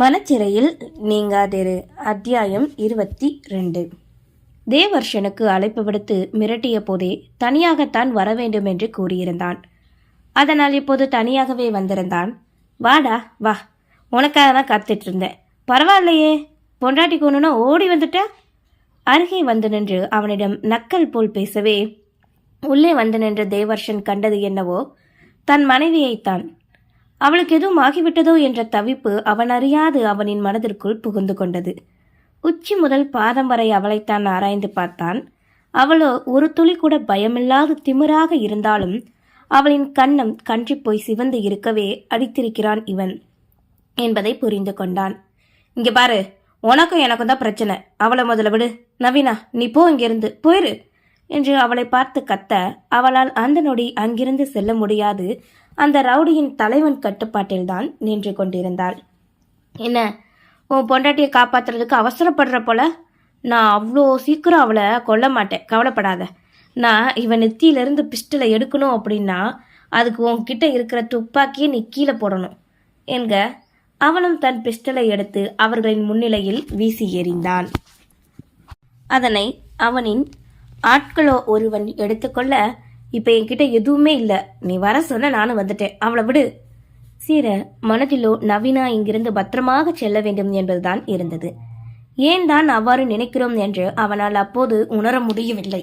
மனச்சிறையில் நீங்காதிரு அத்தியாயம் இருபத்தி ரெண்டு. தேவர்ஷனுக்கு அழைப்பு விடுத்து மிரட்டிய போதே தனியாகத்தான் வர வேண்டும் என்று கூறியிருந்தான். அதனால் இப்போது தனியாகவே வந்திருந்தான். வாடா வா. உனக்காக தான் காத்துட்டு இருந்தேன் பரவாயில்லையே. பொண்டாட்டி கொண்டுனா ஓடி வந்துட்ட? அருகே வந்து நின்று அவனிடம் நக்கல் போல் பேசவே உள்ளே வந்து நின்ற தேவர்ஷன் கண்டது என்னவோ தன் மனைவியைத்தான் அவளுக்கு எதுவும் ஆகிவிட்டதோ என்ற தவிப்பு அவன் அறியாது அவனின் மனதிற்குள் புகுந்து கொண்டது. உச்சி முதல் பாதம் வரை அவளைத்தான் ஆராய்ந்து பார்த்தான். அவளோ ஒரு துளி கூட பயமில்லாது திமிராக இருந்தாலும் அவளின் கண்ணம் கன்றி போய் சிவந்து இருக்கவே அடித்திருக்கிறான் இவன் என்பதை புரிந்து கொண்டான். இங்க பாரு உனக்கும் எனக்கும் தான் பிரச்சனை. அவளை முதல்ல விடு. நவீனா நீ போ இங்கிருந்து. போயிரு. என்று அவளை பார்த்து கத்த அவளால் அந்த நொடி அங்கிருந்து செல்ல முடியாது. அந்த ரவுடியின் தலைவன் கட்டுப்பாட்டில்தான் நின்று கொண்டிருந்தாள். என்ன உன் பொண்டாட்டியை காப்பாற்றுறதுக்கு அவசரப்படுற போல? நான் அவ்வளோ சீக்கிரம் அவளை கொல்ல மாட்டேன். கவலைப்படாத. நான் இவன் நெத்தியிலிருந்து பிஸ்டலை எடுக்கணும் அப்படின்னா அதுக்கு உன்கிட்ட இருக்கிற துப்பாக்கியை நீ கீழே போடணும். என்க அவனும் தன் பிஸ்டலை எடுத்து அவர்களின் முன்னிலையில் வீசி எறிந்தான். அதனை அவனின் ஆட்களோ ஒருவன் எடுத்துக்கொள்ள இப்போ என்கிட்ட எதுவுமே இல்லை. நீ வர சொன்ன நானும் வந்துட்டேன். அவளை விடு. சீர மனதிலோ நவீனா இங்கிருந்து பத்திரமாக செல்ல வேண்டும் என்பதுதான் இருந்தது. ஏன் தான் அவ்வாறு நினைக்கிறோம் என்று அவனால் அப்போது உணர முடியவில்லை.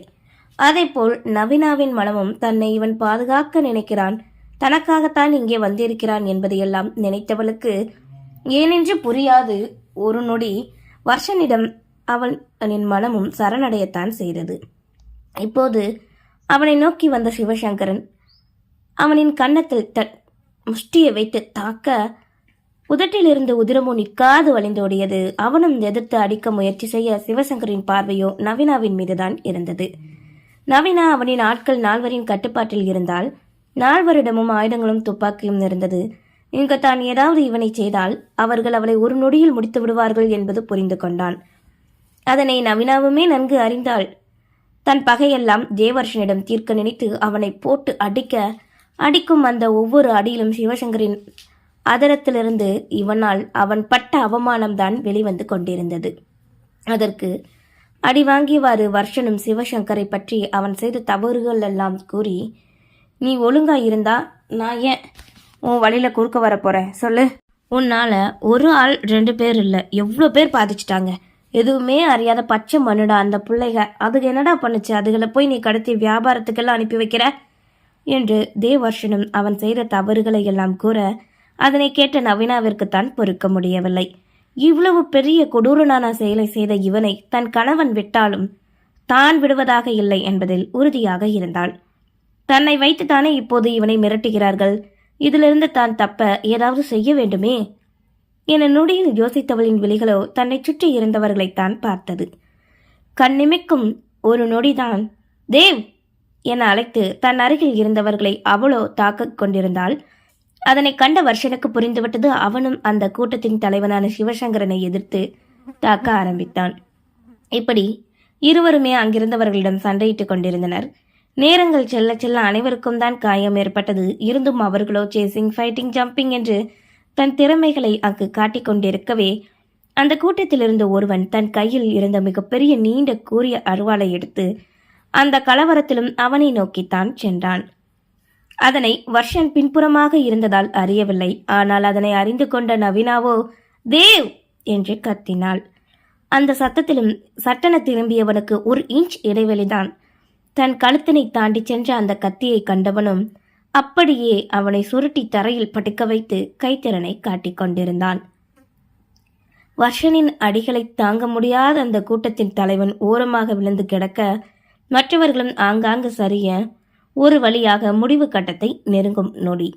அதேபோல் நவீனாவின் மனமும் தன்னை இவன் பாதுகாக்க நினைக்கிறான். தனக்காகத்தான் இங்கே வந்திருக்கிறான் என்பதையெல்லாம் நினைத்தவளுக்கு ஏனென்று புரியாது. ஒரு நொடி வருஷனிடம் அவனின் மனமும் சரணடையத்தான் செய்தது. இப்போது அவனை நோக்கி வந்த சிவசங்கரன் அவனின் கன்னத்தில் த முஷ்டியை வைத்து தாக்க உதட்டிலிருந்து உதிரமோ நிற்காது வழிந்தோடியது. அவனும் எதிர்த்து அடிக்க முயற்சி செய்ய சிவசங்கரின் பார்வையோ நவீனாவின் மீதுதான் இருந்தது. நவீனா அவனின் ஆட்கள் நால்வரின் கட்டுப்பாட்டில் இருந்தால் நால்வரிடமும் ஆயுதங்களும் துப்பாக்கியும் இருந்தது. இங்கு தான் ஏதாவது இவனை செய்தால் அவர்கள் அவளை ஒரு நொடியில் முடித்து விடுவார்கள் என்பது புரிந்து கொண்டான். அதனை நவீனாவுமே நன்கு அறிந்தாள். தன் பகையெல்லாம் ஜெயவர்ஷனிடம் தீர்க்க நினைத்து அவனை போட்டு அடிக்க அடிக்கும் அந்த ஒவ்வொரு அடியிலும் சிவசங்கரின் அதரத்திலிருந்து இவனால் அவன் பட்ட அவமானம்தான் வெளிவந்து கொண்டிருந்தது. அதற்கு அடி வாங்கியவாறு வர்ஷனும் சிவசங்கரை பற்றி அவன் செய்த தவறுகள் எல்லாம் கூறி நீ ஒழுங்கா இருந்தா நான் ஏன் உன் வழியில குறுக்க வர போறேன்? சொல்லு. உன்னால ஒரு ஆள் ரெண்டு பேர் இல்லை எவ்வளோ பேர் பாதிச்சிட்டாங்க. எதுவுமே அறியாத பச்சை மண்ணுடா அந்த பிள்ளைக. அதுக்கு என்னடா பண்ணுச்சு? அதுகளை போய் நீ கடத்தி வியாபாரத்துக்கெல்லாம் அனுப்பி வைக்கிற? என்று தேவர்ஷனும் அவன் செய்த தவறுகளை எல்லாம் கூற அதனை கேட்ட நவீனாவிற்குத்தான் பொறுக்க முடியவில்லை. இவ்வளவு பெரிய கொடூரனான செயலை செய்த இவனை தன் கணவன் விட்டாலும் தான் விடுவதாக இல்லை என்பதில் உறுதியாக இருந்தாள். தன்னை வைத்துத்தானே இப்போது இவனை மிரட்டுகிறார்கள்? இதிலிருந்து தான் தப்ப ஏதாவது செய்ய வேண்டுமே? என நொடியில் யோசித்தவளின் விழிகளோ தன்னை சுற்றி இருந்தவர்களைத்தான் பார்த்தது. கண்ணிமைக்கும் ஒரு நொடிதான் தேவ்! என அழைத்து தன் அருகில் இருந்தவர்களை அவளோ தாக்கக் கொண்டிருந்தாள். அதனை கண்ட வருஷனுக்கு புரிந்துவிட்டது அவனும் அந்த கூட்டத்தின் தலைவனான சிவசங்கரனை எதிர்த்து தாக்க ஆரம்பித்தான். இப்படி இருவருமே அங்கிருந்தவர்களிடம் சண்டையிட்டுக் கொண்டிருந்தனர். நேரங்கள் செல்ல செல்ல அனைவருக்கும் தான் காயம் ஏற்பட்டது. இருந்தும் அவர்களோ சேசிங் ஃபைட்டிங் ஜம்பிங் என்று தன் திறமைகளை அங்கு காட்டிக் கொண்டிருக்கவே அந்த கூட்டத்திலிருந்து ஒருவன் தன் கையில் இருந்த மிகப்பெரிய நீண்ட கூறிய அருவாளை எடுத்து அந்த கலவரத்திலும் அவனை நோக்கித்தான் சென்றான். அதனை வர்ஷன் பின்புறமாக இருந்ததால் அறியவில்லை. ஆனால் அதனை அறிந்து கொண்ட நவீனாவோ தேவ்! என்று கத்தினாள். அந்த சத்தத்திலும் சட்டன திரும்பியவனுக்கு ஒரு இன்ச் இடைவெளிதான். தன் கழுத்தினை தாண்டி சென்ற அந்த கத்தியை கண்டவனும் அப்படியே அவனை சுருட்டி தரையில் படுக்க வைத்து கைத்திறனை காட்டிக் கொண்டிருந்தான். வர்ஷனின் அடிகளை தாங்க முடியாத அந்த கூட்டத்தின் தலைவன் ஓரமாக விழுந்து கிடக்க மற்றவர்களும் ஆங்காங்கு சரிய ஒரு வழியாக முடிவு கட்டத்தை நெருங்கும் நொடி.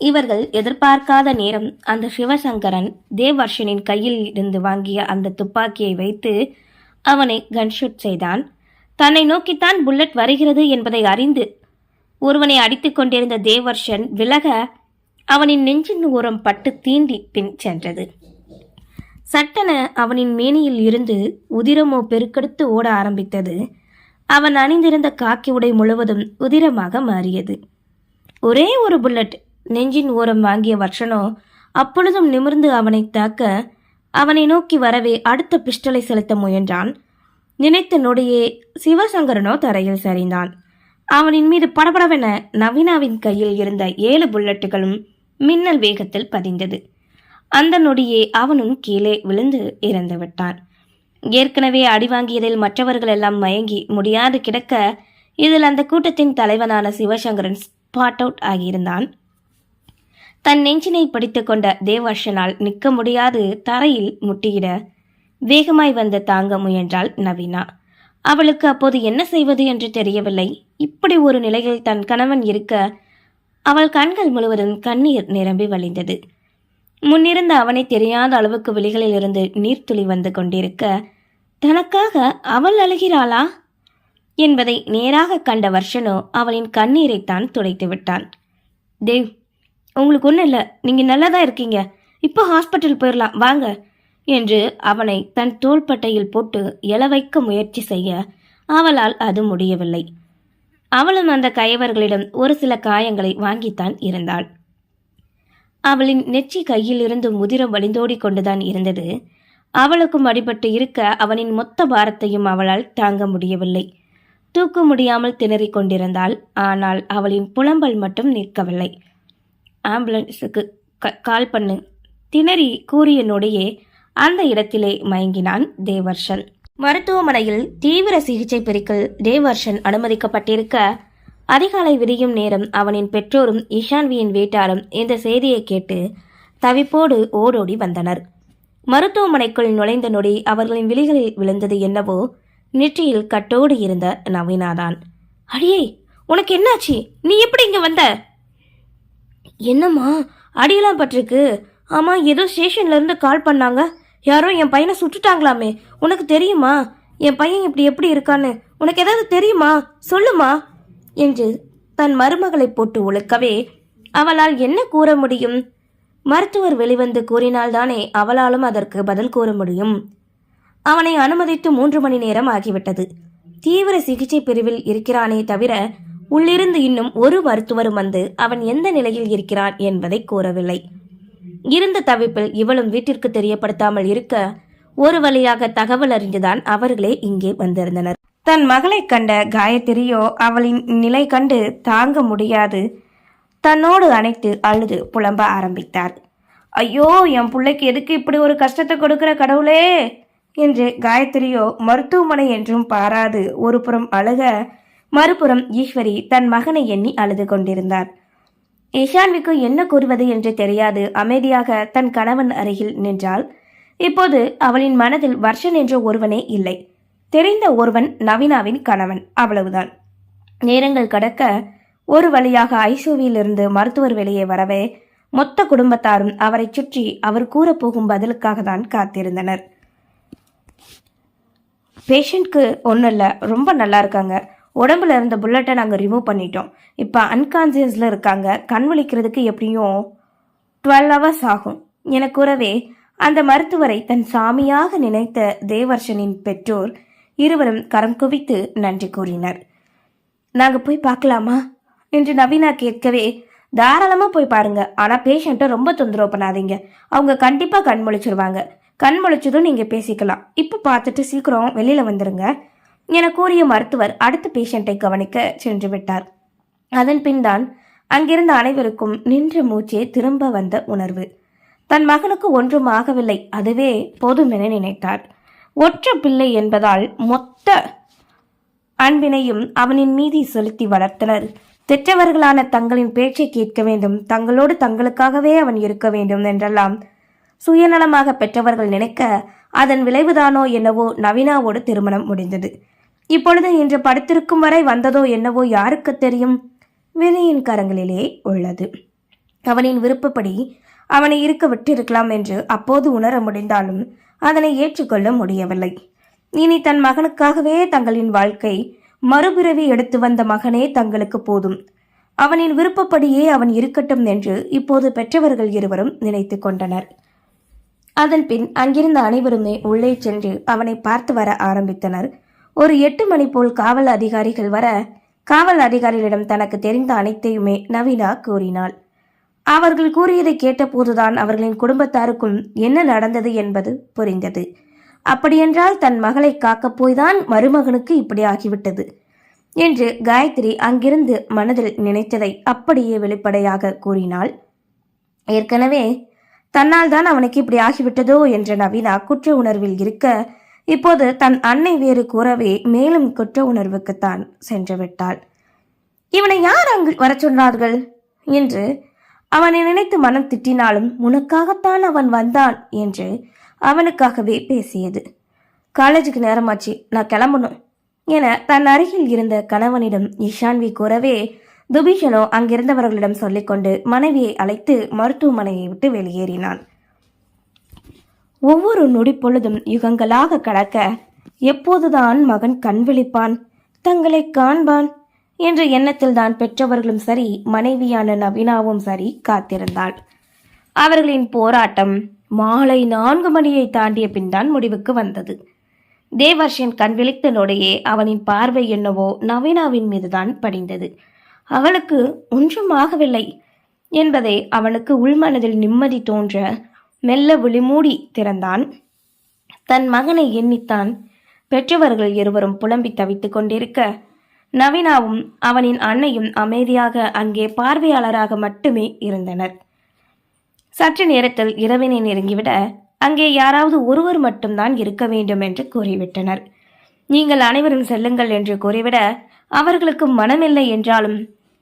இவர்கள் எதிர்பார்க்காத நேரம் அந்த சிவசங்கரன் தேவர்ஷனின் கையில் இருந்து வாங்கிய அந்த துப்பாக்கியை வைத்து அவனை கன்ஷூட் செய்தான். தன்னை நோக்கித்தான் புல்லட் வருகிறது என்பதை அறிந்து ஒருவனை அடித்துக் கொண்டிருந்த தேவர்ஷன் விலக அவனின் நெஞ்சின் ஓரம் பட்டு தீண்டி பின் சென்றது. சட்டென அவனின் மேனியில் இருந்து உதிரமோ பெருக்கெடுத்து ஓட ஆரம்பித்தது. அவன் அணிந்திருந்த காக்கி உடை முழுவதும் உதிரமாக மாறியது. ஒரே ஒரு புல்லட் நெஞ்சின் ஓரம் வாங்கிய வர்ஷனோ அப்பொழுதும் நிமிர்ந்து அவனை தாக்க அவனை நோக்கி வரவே அடுத்த பிஸ்டலை செலுத்த முயன்றான். நினைத்த நொடியே சிவசங்கரனோ தரையில் சரிந்தான். அவனின் மீது படபடவென நவீனாவின் கையில் இருந்த ஏழு புல்லட்டுகளும் மின்னல் வேகத்தில் பதிந்தது. அந்த நொடியே அவனும் கீழே விழுந்து இறந்து விட்டான். ஏற்கனவே அடி வாங்கியதில் மற்றவர்கள் எல்லாம் மயங்கி முடியாது கிடக்க இதில் அந்த கூட்டத்தின் தலைவனான சிவசங்கரன் ஸ்பாட் அவுட் ஆகியிருந்தான். தன் நெஞ்சினை பிடித்து கொண்ட தேவர்ஷனால் நிற்க முடியாது தரையில் முட்டியிட வேகமாய் வந்து தாங்க முயன்றாள் நவீனா. அவளுக்கு அப்போது என்ன செய்வது என்று தெரியவில்லை. இப்படி ஒரு நிலையில் தன் கணவன் இருக்க அவள் கண்கள் முழுவதும் கண்ணீர் நிரம்பி வழிந்தது. முன்னிருந்த அவனை தெரியாத அளவுக்கு விழிகளில் இருந்து நீர்த்துளி வந்து கொண்டிருக்க தனக்காக அவள் அழுகிறாளா? என்பதை நேராக கண்ட வர்ஷனோ அவளின் கண்ணீரைத்தான் துடைத்து விட்டான். தேவ் உங்களுக்கு ஒன்றும் இல்லை. நீங்கள் நல்லா தான் இருக்கீங்க? இப்போ ஹாஸ்பிட்டல் போயிடலாம் வாங்க. என்று அவனை தன் தோள்பட்டையில் போட்டு எழ வைக்க முயற்சி செய்ய அவளால் அது முடியவில்லை. அவளும் அந்த கயவர்களிடம் ஒரு சில காயங்களை வாங்கித்தான் இருந்தாள். அவளின் நெற்றி கையிலிருந்து முதிரம் வழிந்தோடி கொண்டுதான் இருந்தது. அவளுக்கும் அடிபட்டு இருக்க அவனின் மொத்த பாரத்தையும் அவளால் தாங்க முடியவில்லை. தூக்க முடியாமல் திணறிக் கொண்டிருந்தாள். ஆனால் அவளின் புலம்பல் மட்டும் நிற்கவில்லை. ஆம்புலன்ஸுக்கு க- கால் பண்ணு. திணறி கூறிய நொடியே அந்த இடத்திலே மயங்கினான் தேவர்ஷன். மருத்துவமனையில் தீவிர சிகிச்சை பிரிக்கில் தேவர்ஷன் அனுமதிக்கப்பட்டிருக்க அதிகாலை விரியும் நேரம் அவனின் பெற்றோரும் இஷான்வியின் வீட்டாரும் இந்த செய்தியை கேட்டு தவிப்போடு ஓடோடி வந்தனர். மருத்துவமனைக்குள் நுழைந்த நொடி அவர்களின் விழிகளில் விழுந்தது என்னவோ நெற்றியில் கட்டோடு இருந்த நவீனாதான். அடியே உனக்கு என்னாச்சு? நீ எப்படி இங்க வந்த? என்னம்மா அடியெல்லாம் பட்டிருக்கு. ஆமா ஏதோ ஸ்டேஷன்ல இருந்து கால் பண்ணாங்க. யாரோ என் பையனை சுட்டுட்டாங்களாமே. உனக்கு தெரியுமா? என் பையன் இப்படி எப்படி இருக்கான்னு? உனக்கு ஏதாவது தெரியுமா? சொல்லுமா? என்று தன் மருமகளை போட்டு உழுக்கவே அவளால் என்ன கூற முடியும்? மருத்துவர் வெளிவந்து கூறினால்தானே அவளாலும் அதற்கு பதில் கூற முடியும். அவனை அனுமதித்து மூன்று மணி நேரம் ஆகிவிட்டது. தீவிர சிகிச்சை பிரிவில் இருக்கிறானே தவிர உள்ளிருந்து இன்னும் ஒரு மருத்துவரும் வந்து அவன் எந்த நிலையில் இருக்கிறான் என்பதை கூறவில்லை. இருந்த தவிப்பில் இவளும் வீட்டிற்கு தெரியப்படுத்தாமல் இருக்க ஒரு வழியாக தகவல் அறிந்துதான் அவர்களே இங்கே வந்திருந்தனர். தன் மகளைக் கண்ட காயத்ரியோ அவளின் நிலை கண்டு தாங்க முடியாது. தன்னோடு அணைத்து அழுது புலம்ப ஆரம்பித்தார் ஐயோ என் பிள்ளைக்கு எதுக்கு இப்படி ஒரு கஷ்டத்தை கொடுக்கிற கடவுளே? என்று காயத்ரியோ மருத்துவமனை என்றும் பாராது ஒரு புறம் அழுக மறுபுறம் ஈஸ்வரி தன் மகனை எண்ணி அழுது கொண்டிருந்தார். இஷான்விக்கு என்ன கூறுவது என்று தெரியாது. அமைதியாக தன் கணவன் அருகில் நின்றாள். இப்போது அவளின் மனதில் வர்ஷன் என்ற ஒருவனே இல்லை. தெரிந்த ஒருவன் நவீனாவின் கணவன். அவ்வளவுதான். நேரங்கள் கடக்க ஒரு வழியாக ஐசியூவிலிருந்து மருத்துவர் வெளியே வரவே மொத்த குடும்பத்தாரும் அவரை சுற்றி அவர் கூறப்போகும் பதிலுக்காக தான் காத்திருந்தனர். பேஷண்ட்க்கு ஒன்றும் இல்லை ரொம்ப நல்லா இருக்காங்க. உடம்புல இருந்த புல்லட்டை நாங்கள் ரிமூவ் பண்ணிட்டோம். இப்போ அன்கான்சியஸில் இருக்காங்க. கண் விழிக்கிறதுக்கு எப்படியும் டுவெல் ஹவர்ஸ் ஆகும். என கூறவே அந்த மருத்துவரை தன் சாமியாக நினைத்த தேவர்ஷனின் பெற்றோர் இருவரும் கரம் குவித்து நன்றி கூறினர். நாங்கள் போய் பார்க்கலாமா? என்று நவீனா கேட்கவே தாராளமாக போய் பாருங்க. ஆனால் பேஷண்ட்டை ரொம்ப தொந்தரவு பண்ணாதீங்க. அவங்க கண்டிப்பாக கண் முழிச்சிருவாங்க. கண் முழிச்சதும் நீங்கள் பேசிக்கலாம். இப்போ பார்த்துட்டு சீக்கிரம் வெளியில் வந்துடுங்க என கூறிய மருத்துவர் அடுத்த பேஷண்ட்டை கவனிக்க சென்று விட்டார். அதன் பின் தான் அங்கிருந்த அனைவருக்கும் நின்ற மூச்சே திரும்ப வந்த உணர்வு. தன் மகனுக்கு ஒன்றும் ஆகவில்லை. அதுவே போதும் என நினைத்தார். ஒற்ற பிள்ளை என்பதால் மொத்த அன்பினையும் அவனின் மீது செலுத்தி வளர்த்தனர். பெற்றவர்களான தங்களின் பேச்சை கேட்க வேண்டும். தங்களோடு தங்களுக்காகவே அவன் இருக்க வேண்டும் என்றெல்லாம் சுயநலமாக பெற்றவர்கள் நினைக்க அதன் விளைவுதானோ என்னவோ நவீனாவோடு திருமணம் முடிந்தது. இப்பொழுது இன்று படுத்திருக்கும் வரை வந்ததோ என்னவோ யாருக்கு தெரியும்? வினையின் கரங்களிலே உள்ளது. அவனின் விருப்பப்படி அவனை இருக்க விட்டிருக்கலாம் என்று அப்போது உணர முடிந்தாலும் அதனை ஏற்றுக்கொள்ள முடியவில்லை. இனி தன் மகனுக்காகவே தங்களின் வாழ்க்கை மறுபிறவி எடுத்து வந்த மகனே தங்களுக்கு போதும். அவனின் விருப்பப்படியே அவன் இருக்கட்டும் என்று இப்போது பெற்றவர்கள் இருவரும் நினைத்து கொண்டனர். அதன் பின் அங்கிருந்த அனைவருமே உள்ளே சென்று அவனை பார்த்து வர ஆரம்பித்தனர். ஒரு எட்டு மணி போல் காவல் அதிகாரிகள் வர காவல் அதிகாரிகளிடம் தனக்கு தெரிந்த அனைத்தையுமே நவீனா கூறினாள். அவர்கள் கூறியதை கேட்டபோதுதான் அவர்களின் குடும்பத்தாருக்கும் என்ன நடந்தது என்பது புரிந்தது. அப்படியென்றால் தன் மகளை காக்கப் போய்தான் மருமகனுக்கு இப்படி ஆகிவிட்டது என்று காயத்ரி அங்கிருந்து மனதில் நினைத்ததை அப்படியே வெளிப்படையாக கூறினாள். ஏற்கனவே தன்னால் தான் அவனுக்கு இப்படி ஆகிவிட்டதோ என்ற நவீனா குற்ற உணர்வில் இருக்க இப்போது தன் அன்னை வேறு கூறவே மேலும் குற்ற உணர்வுக்குத்தான் சென்று விட்டாள் இவனை யார் அங்கு வரச் சொன்னார்கள் என்று அவனை நினைத்து மனம் திட்டினாலும் உனக்காகத்தான் அவன் வந்தான் என்று அவனுக்காகவே பேசியது. காலேஜுக்கு நேரமாச்சு நான் கிளம்பணும் என தன் அருகில் இருந்த கணவனிடம் இஷான்வி கூறவே துபீஷனோ அங்கிருந்தவர்களிடம் சொல்லிக்கொண்டு மனைவியை அழைத்து மருத்துவமனையை விட்டு வெளியேறினான். ஒவ்வொரு நொடி பொழுதும் யுகங்களாக கடக்க எப்போதுதான் மகன் கண் விழிப்பான்? தங்களை காண்பான்? என்ற எண்ணத்தில்தான் பெற்றவர்களும் சரி மனைவியான நவீனாவும் சரி காத்திருந்தாள். அவர்களின் போராட்டம் மாலை நான்கு மணியை தாண்டிய பின்தான் முடிவுக்கு வந்தது. தேவர்ஷன் கண் விழித்த அவனின் பார்வை என்னவோ நவீனாவின் மீதுதான் படிந்தது. அவளுக்கு ஒன்றும் ஆகவில்லை என்பதை அவனுக்கு உள்மனதில் நிம்மதி தோன்ற மெல்ல விழிமூடி திறந்தான். தன் மகனை எண்ணித்தான். பெற்றவர்கள் இருவரும் புலம்பி தவித்துக் கொண்டிருக்க நவீனாவும் அவனின் அன்னையும் அமைதியாக அங்கே பார்வையாளராக மட்டுமே இருந்தனர். சற்று நேரத்தில் இரவினை நெருங்கிவிட அங்கே யாராவது ஒருவர் மட்டும்தான் இருக்க வேண்டும் என்று கூறிவிட்டனர். நீங்கள் அனைவரும் செல்லுங்கள் என்று கூறிவிட அவர்களுக்கு மனமில்லை என்றாலும்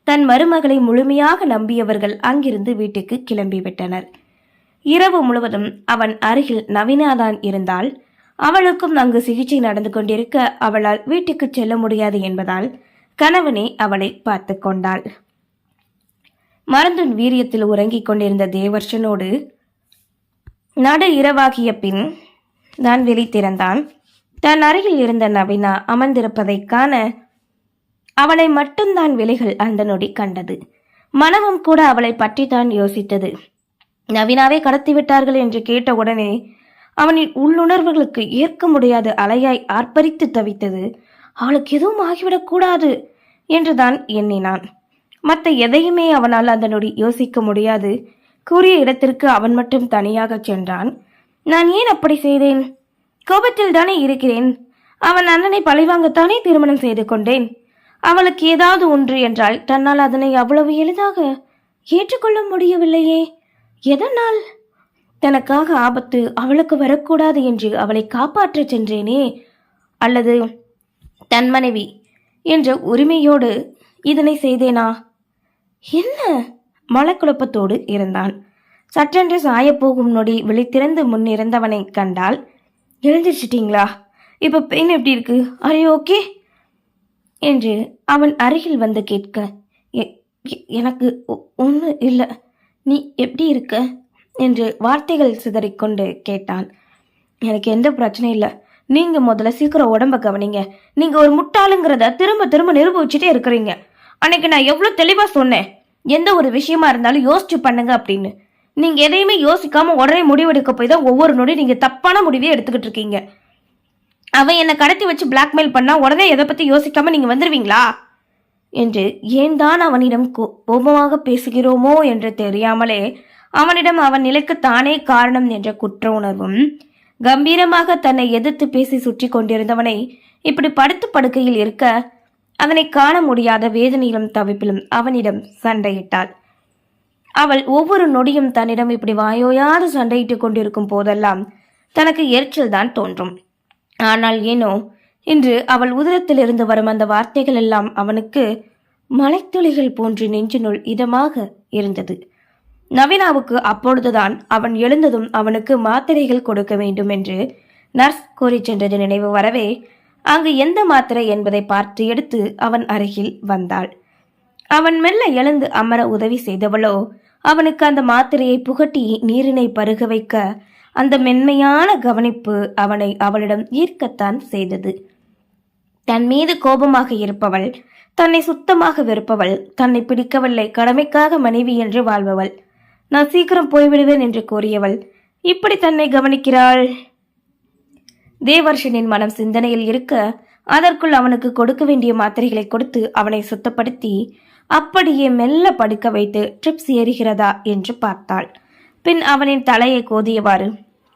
தன் மருமகளை முழுமையாக நம்பியவர்கள் அங்கிருந்து வீட்டுக்கு கிளம்பிவிட்டனர். இரவு முழுவதும் அவன் அருகில் நவீனாதான் இருந்தால் அவளுக்கும் அங்கு சிகிச்சை நடந்து கொண்டிருக்க அவளால் வீட்டுக்கு செல்ல முடியாது என்பதால் கணவனே அவளை பார்த்து கொண்டாள். மருந்தின் வீரியத்தில் உறங்கிக் கொண்டிருந்த தேவர்ஷனோடு நடு இரவாகிய பின் தான் விழித்திறந்தான் தன் அருகில் இருந்த நவீனா அமர்ந்திருப்பதைக் காண அவளை மட்டும்தான் விலைகள் அந்த நொடி கண்டது. மனமும் கூட அவளை பற்றித்தான் யோசித்தது. நவீனாவே கடத்தி விட்டார்கள் என்று உடனே அவனின் உள்ளுணர்வுகளுக்கு ஏற்க முடியாத அலையாய் ஆர்ப்பரித்து தவித்தது. அவளுக்கு எதுவும் ஆகிவிடக் கூடாது என்றுதான் எண்ணினான். மற்ற எதையுமே அவனால் அந்த நொடி யோசிக்க முடியாது. கூறிய இடத்திற்கு அவன் மட்டும் தனியாகச் சென்றான். நான் ஏன் அப்படி செய்தேன்? கோபத்தில் தானே இருக்கிறேன். அவன் அண்ணனை பழிவாங்கத்தானே திருமணம் செய்து கொண்டேன். அவளுக்கு ஏதாவது ஒன்று என்றால் தன்னால் அதனை அவ்வளவு எளிதாக ஏற்றுக்கொள்ள முடியவில்லையே. எதனால்? தனக்காக ஆபத்து அவளுக்கு வரக்கூடாது என்று அவளை காப்பாற்றச் சென்றேனே. அல்லது தன் மனைவி என்ற உரிமையோடு இதனை செய்தேனா? என்ன? மலக்குழப்பத்தோடு இருந்தான். சற்றென்று சாயப்போகும் நொடி விழித்திறந்து முன்னிருந்தவனை கண்டால் எழுந்திரிச்சிட்டீங்களா? இப்போ பெயின் எப்படி இருக்கு? அரே ஓகே என்று அவன் அருகில் வந்து கேட்க "எ- எ- எனக்கு ஒன்று இல்லை. நீ எப்படி இருக்க? என்று வார்த்தைகள் சிதறிக்கொண்டு கேட்டான். எனக்கு எந்த பிரச்சனையும் இல்லை. நீங்கள் முதல்ல சீக்கிரம் உடம்ப கவனிங்க. நீங்கள் ஒரு முட்டாளுங்கிறத திரும்ப திரும்ப நிரூபிச்சுட்டே இருக்கிறீங்க. அன்னைக்கு நான் எவ்வளோ தெளிவாக சொன்னேன். எந்த ஒரு விஷயமா இருந்தாலும் யோசிச்சு பண்ணுங்க அப்படின்னு. நீங்கள் எதையுமே யோசிக்காமல் உடனே முடிவெடுக்க போய் தான் ஒவ்வொரு நொடி நீங்கள் தப்பான முடிவே எடுத்துக்கிட்டு இருக்கீங்க. அவன் என்னை கடத்தி வச்சு பிளாக்மெயில் பண்ணால் உடனே எதை பற்றி யோசிக்காமல் நீங்கள் வந்துடுவீங்களா என்று ஏன் தான் அவனிடம் கோ- கோபமாக பேசுகிறோமோ என்று தெரியாமலே அவனிடம் அவன் நிலைக்கு தானே காரணம் என்ற குற்ற உணர்வும் கம்பீரமாக தன்னை எதிர்த்து பேசி சுற்றி கொண்டிருந்தவனை இப்படி படுத்து படுக்கையில் இருக்க அவனை காண முடியாத வேதனையிலும் தவிப்பிலும் அவனிடம் சண்டையிட்டாள். அவள் ஒவ்வொரு நொடியும் தன்னிடம் இப்படி வாயோயாது சண்டையிட்டுக் கொண்டிருக்கும் போதெல்லாம் தனக்கு எரிச்சல் தான் தோன்றும். ஆனால் ஏனோ இன்று அவள் உதரத்திலிருந்து வரும் அந்த வார்த்தைகள் எல்லாம் அவனுக்கு மலைத்துளிகள் போன்று நெஞ்சினுள் இதமாக இருந்தது. நவீனாவுக்கு அப்பொழுதுதான் அவன் எழுந்ததும் அவனுக்கு மாத்திரைகள் கொடுக்க வேண்டும் என்று நர்ஸ் கூறிச் சென்றது நினைவு வரவே அங்கு எந்த மாத்திரை என்பதை பார்த்து எடுத்து அவன் அருகில் வந்தாள். அவன் மெல்ல எழுந்து அமர உதவி செய்தவளோ அவனுக்கு அந்த மாத்திரையை புகட்டி நீரினை பருக வைக்க அந்த மென்மையான கவனிப்பு அவனை அவளிடம் ஈர்க்கத்தான் செய்தது. தன் மீது கோபமாக இருப்பவள் தன்னை சுத்தமாக வெறுப்பவள் தன்னை பிடிக்கவில்லை கடமைக்காக மனைவி என்று வாழ்பவள். நான் சீக்கிரம் போய்விடுவேன் என்று கூறியவள் இப்படி தன்னை கவனிக்கிறாள்? தேவர்ஷனின் மனம் சிந்தனையில் இருக்க அதற்குள் அவனுக்கு கொடுக்க வேண்டிய மாத்திரைகளை கொடுத்து அவனை சுத்தப்படுத்தி அப்படியே மெல்ல படுக்க வைத்து ட்ரிப்ஸ் ஏறுகிறதா என்று பார்த்தாள். பின் அவனின் தலையை கோதியவாறு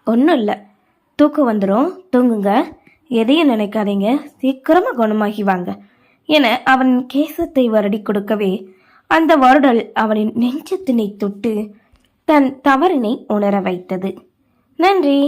ஒன்றும் இல்லை. தூக்கு வந்துடும் தூங்குங்க. எதையும் நினைக்காதீங்க. சீக்கிரமாக குணமாகி வாங்க. என அவன் கேசத்தை வருடி கொடுக்கவே அந்த வருடல் அவனின் நெஞ்சத்தினை தொட்டு தன் தவறினை உணர வைத்தது. நன்றி.